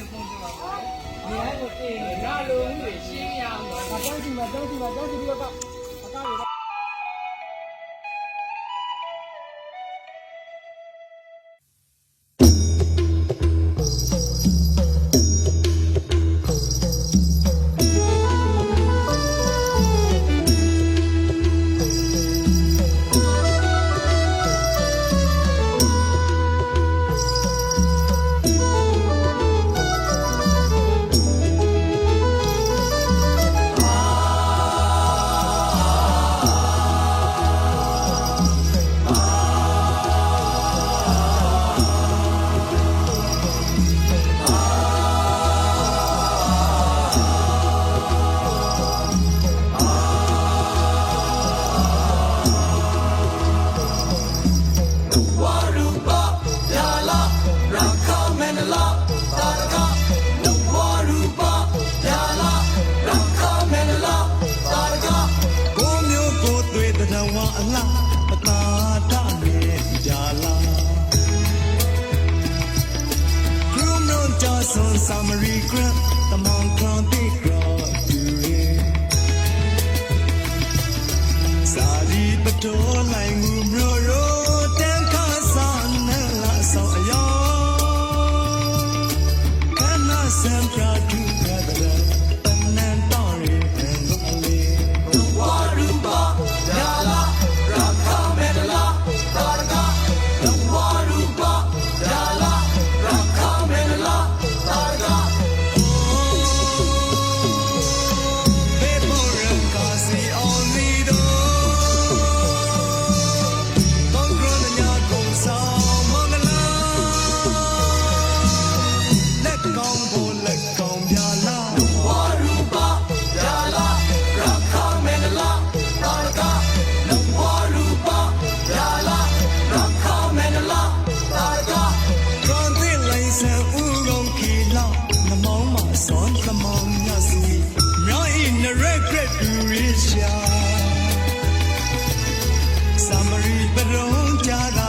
တွေပုံပြပါမယ်နေရာကိုတင်ရလုံးတွေရှင်းရအောင်ပါအတောင်းစီမှာတောင်းစီမှာတောင်းစီပြီးတော့ ဝါအလားပတာတာနဲ့ကြာလာကရုံနကြဆွန်ဆာမရီဂရတ်တမောင်ခရန်တိကရတူရီစာဒီပတိုလိုက်ငူမျိုး the regret reach ya samari barong chara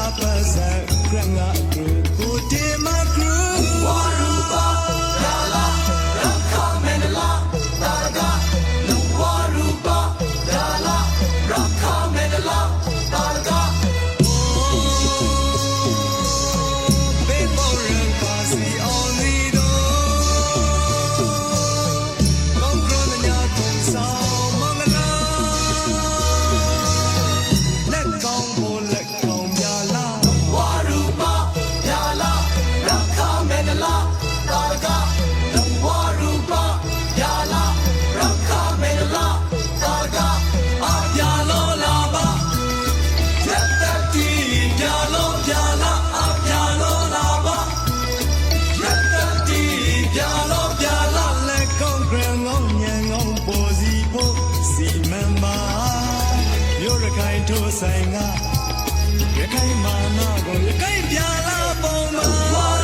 င်ထိုးဆိုင်ကရခိုင်မာနာကိုရခိုင်ပြလာပုံမှာ